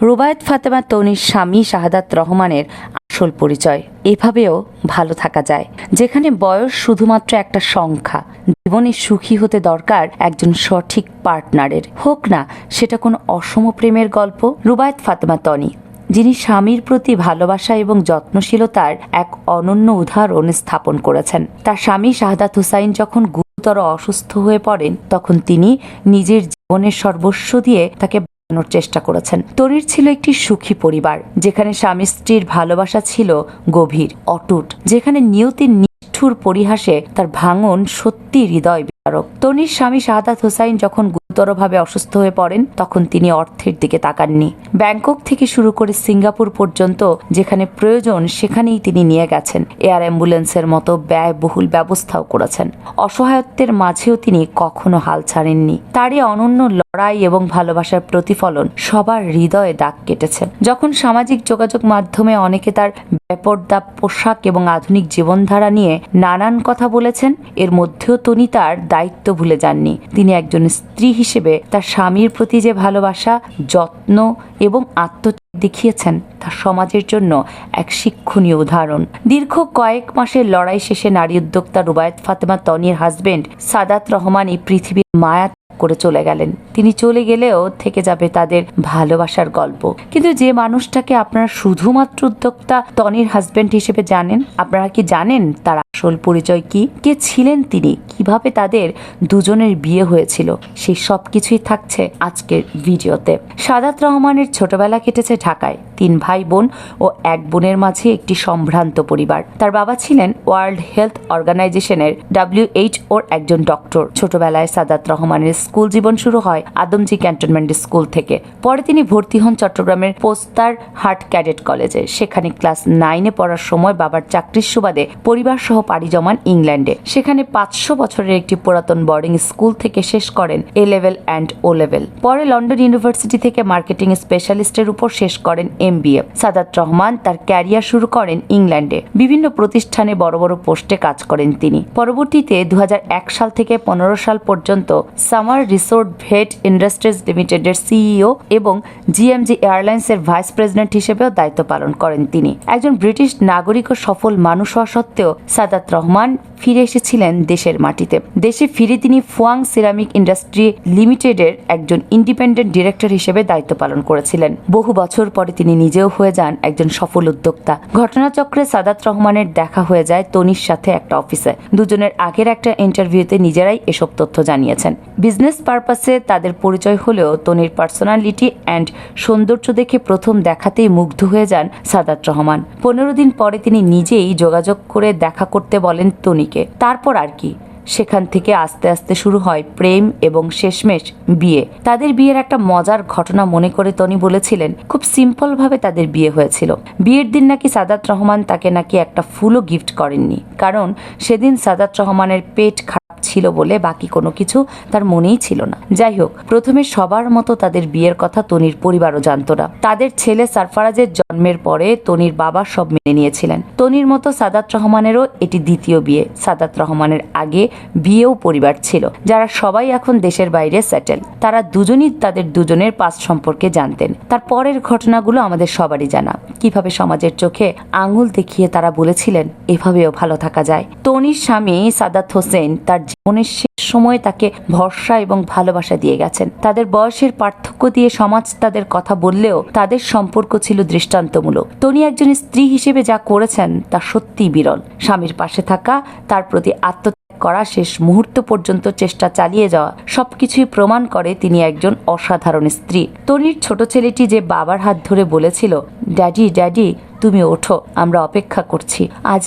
রুবায়েত ফাতেমা তনির স্বামী শাহাদাত রহমানের আসল পরিচয়। এভাবেও ভালো থাকা যায়। যেখানে বয়স শুধুমাত্র একটা সংখ্যা, জীবনে সুখী হতে দরকার একজন সঠিক পার্টনারের। হোক না, সেটা কোনো অসম প্রেমের গল্প। রুবায়েত ফাতেমা তনি, যিনি স্বামীর প্রতি ভালোবাসা এবং যত্নশীলতার এক অনন্য উদাহরণ স্থাপন করেছেন। তার স্বামী শাহাদাত হুসাইন যখন গুরুতর অসুস্থ হয়ে পড়েন, তখন তিনি নিজের জীবনের সর্বস্ব দিয়ে তাকে বাঁচানোর চেষ্টা করেছেন। তরির ছিল একটি সুখী পরিবার, যেখানে স্বামী স্ত্রীর ভালোবাসা ছিল গভীর, অটুট, যেখানে নিয়তির নিষ্ঠুর পরিহাসে তার ভাঙন সত্যি হৃদয় বিদারক। তনির স্বামী শাহাদাত হোসাইন যখন গুরুতরভাবে অসুস্থ হয়ে পড়েন, তখন তিনি অর্থের দিকে তাকাননি। ব্যাংকক থেকে শুরু করে সিঙ্গাপুর পর্যন্ত যেখানে প্রয়োজন সেখানেই তিনি নিয়ে গেছেন। এয়ার অ্যাম্বুলেন্সের মতো ব্যয়বহুল ব্যবস্থাও করেছেন। অসহায়ত্বের মাঝেও তিনি কখনো হাল ছাড়েননি। তারই অনন্য লড়াই এবং ভালোবাসার প্রতিফলন সবার হৃদয়ে দাগ কেটেছে। যখন সামাজিক যোগাযোগ মাধ্যমে অনেকে তার বেপর্দা পোশাক এবং আধুনিক জীবনধারা নিয়ে নানান কথা বলেছেন, এর মধ্যেও তনি তার দায়িত্ব ভুলে যাননি। তিনি একজন স্ত্রী হিসেবে তার স্বামীর প্রতি যে ভালোবাসা, যত্ন এবং আত্ম দেখিয়েছেন, তা সমাজের জন্য এক শিক্ষণীয় উদাহরণ। দীর্ঘ কয়েক মাসের লড়াই শেষে নারী উদ্যোক্তা রুবায়ত ফাতেমা তনির হাজবেন্ড সাদাত রহমান এই পৃথিবীর মায়া করে চলে গেলেন। তিনি চলে গেলেও থেকে যাবে তাদের ভালোবাসার গল্প। কিন্তু যে মানুষটাকে আপনারা শুধুমাত্র উদ্যোক্তা তনির হাজবেন্ড হিসেবে জানেন, আপনারা কি জানেন তার আসল পরিচয় কি? কে ছিলেন তিনি? কীভাবে তাদের দুজনের বিয়ে হয়েছিল? সেই সব কিছুই থাকছে আজকের ভিডিওতে। সাদাত রহমানের ছোটবেলা কেটেছে ঢাকায়। তিন ভাই বোন ও এক বোনের মাঝে একটি সম্ভ্রান্ত পরিবার। তার বাবা ছিলেন ওয়ার্ল্ড হেলথ অর্গানাইজেশনের ডাব্লিউএইচ ওর একজন ডক্টর। ছোটবেলায় সাদাত রহমানের স্কুল জীবন শুরু হয় আদমজি ক্যান্টনমেন্ট স্কুল থেকে। পরে তিনি ভর্তি হন চট্টগ্রামের পোস্তার হার্ট ক্যাডেট কলেজে। সেখানে ক্লাস নাইনে পড়ার সময় বাবার চাকরির সুবাদে পরিবার সহ পাড়ি জমান ইংল্যান্ডে। সেখানে পাঁচশো বছরের একটি পুরাতন বোর্ডিং স্কুল থেকে শেষ করেন A level and O level পরে লন্ডন ইউনিভার্সিটি থেকে মার্কেটিং স্পেশালিস্টের উপর শেষ করেন এমবিএ সাদাত রহমান তার ক্যারিয়ার শুরু করেন ইংল্যান্ডে। বিভিন্ন প্রতিষ্ঠানে বড় বড় পোস্টে কাজ করেন তিনি। পরবর্তীতে দু হাজার এক সাল থেকে পনেরো সাল পর্যন্ত সামার রিসোর্ট ভেট ইন্ডাস্ট্রিজ লিমিটেডের সিইও এবং জিএমজি এয়ারলাইন্সের ভাইস প্রেসিডেন্ট হিসেবেও দায়িত্ব পালন করেন তিনি। একজন ব্রিটিশ নাগরিক ও সফল মানুষ হওয়া সত্ত্বেও সাদাত রহমান ফিরে এসেছিলেন দেশের মাটিতে। দেশে ফিরে তিনি ফুয়াং সিরামিক ইন্ডাস্ট্রি লিমিটেডের একজন ইন্ডিপেন্ডেন্ট ডিরেক্টর হিসেবে দায়িত্ব পালন করেছিলেন। বহু বছর পরে তিনি নিজেও হয়ে যান একজন সফল উদ্যোক্তা। ঘটনাচক্রে সাদাত রহমানের দেখা হয়ে যায় তনির সাথে একটা অফিসে। দুজনের আগের একটা ইন্টারভিউতে নিজেরাই এসব তথ্য জানিয়েছেন। বিজনেস পারপাসে তাদের পরিচয় হলেও তনির পার্সোনালিটি অ্যান্ড সৌন্দর্য দেখে প্রথম দেখাতেই মুগ্ধ হয়ে যান সাদাত রহমান। পনেরো দিন পরে তিনি নিজেই যোগাযোগ করে দেখা করতে বলেন তনিকে। তারপর আর কি। সেখান থেকে আস্তে আস্তে শুরু হয় প্রেম এবং শেষমেশ বিয়ে। তাদের বিয়ের একটা মজার ঘটনা মনে করে তনি বলেছিলেন, খুব সিম্পল ভাবে তাদের বিয়ে হয়েছিল। বিয়ের দিন নাকি সাদাত রহমান তাকে নাকি একটা ফুলও গিফট করেননি। কারণ সেদিন সাদাত রহমানের পেট ছিল বলে বাকি কোনো কিছু তার মনেই ছিল না। যাই হোক, প্রথমে সবার মতো তাদের বিয়ের কথা তনির পরিবারও জানত না। তাদের ছেলে সারফারাজের জন্মের পরে তনির বাবা সব মেনে নিয়েছিলেন। তনির মতো সাদাত রহমানেরও এটি দ্বিতীয় বিয়ে। সাদাত রহমানের আগে বিয়েও পরিবার ছিল, যারা সবাই এখন দেশের বাইরে সেটেল তারা দুজনই তাদের দুজনের পাস সম্পর্কে জানতেন। তার পরের ঘটনাগুলো আমাদের সবারই জানা। কীভাবে সমাজের চোখে আঙুল দেখিয়ে তারা বলেছিলেন, এভাবেও ভালো থাকা যায়। তনির স্বামী সাদাত হোসেন তার জীবনের শেষ সময়ে তাকে ভরসা এবং ভালোবাসা দিয়ে গেছেন। তাদের বয়সের পার্থক্য দিয়ে সমাজ তাদের কথা বললেও তাদের সম্পর্ক ছিল দৃষ্টান্তমূলক। তনি একজন স্ত্রী হিসেবে যা করেছেন তা সত্যিই বিরল। স্বামীর পাশে থাকা, তার প্রতি আত্ম করা শেষ মুহূর্ত পর্যন্ত চেষ্টা চালিয়ে যাওয়া সবকিছুই প্রমাণ করে তিনি একজন অসাধারণ স্ত্রী। তনির ছোট ছেলেটি যে বাবার হাত ধরে বলেছিল, ড্যাডি ড্যাডি, তুমি ওঠো, আমরা অপেক্ষা করছি। আজ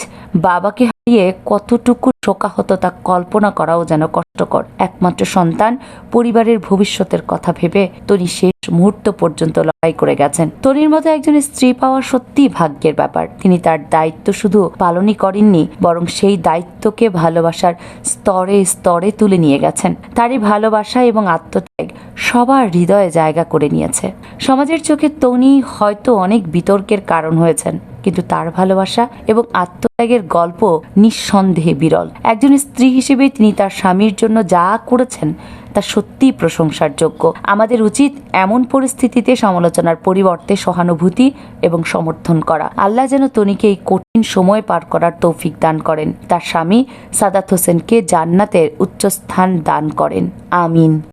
বাবাকে হারিয়ে কতটুকু শোকাহত তা কল্পনা করাও যেন কষ্টকর। একমাত্র সন্তান পরিবারের ভবিষ্যতের কথা ভেবে তনি শেষ মুহূর্ত পর্যন্ত লড়াই করে গেছেন। তনির মতো একজন স্ত্রী পাওয়া সত্যিই ভাগ্যের ব্যাপার। তিনি তার দায়িত্ব শুধু পালনই করেননি, বরং সেই দায়িত্বকে ভালোবাসার স্তরে স্তরে তুলে নিয়ে গেছেন। তারই ভালোবাসা এবং আত্মত্যাগ সবার হৃদয়ে জায়গা করে নিয়েছে। সমাজের চোখে তনি হয়তো অনেক বিতর্কের কারণ হয়েছেন, কিন্তু তার ভালোবাসা এবং আত্মত্যাগের গল্প নিঃসন্দেহে বিরল। একজন স্ত্রী হিসেবে তিনি তার স্বামীর জন্য যা করেছেন, তা সত্যিই প্রশংসার যোগ্য। আমাদের উচিত এমন পরিস্থিতিতে সমালোচনার পরিবর্তে সহানুভূতি এবং সমর্থন করা। আল্লাহ যেন তনিকে এই কঠিন সময় পার করার তৌফিক দান করেন। তার স্বামী সাদাত হোসেনকে জান্নাতের উচ্চস্থান দান করেন। আমিন।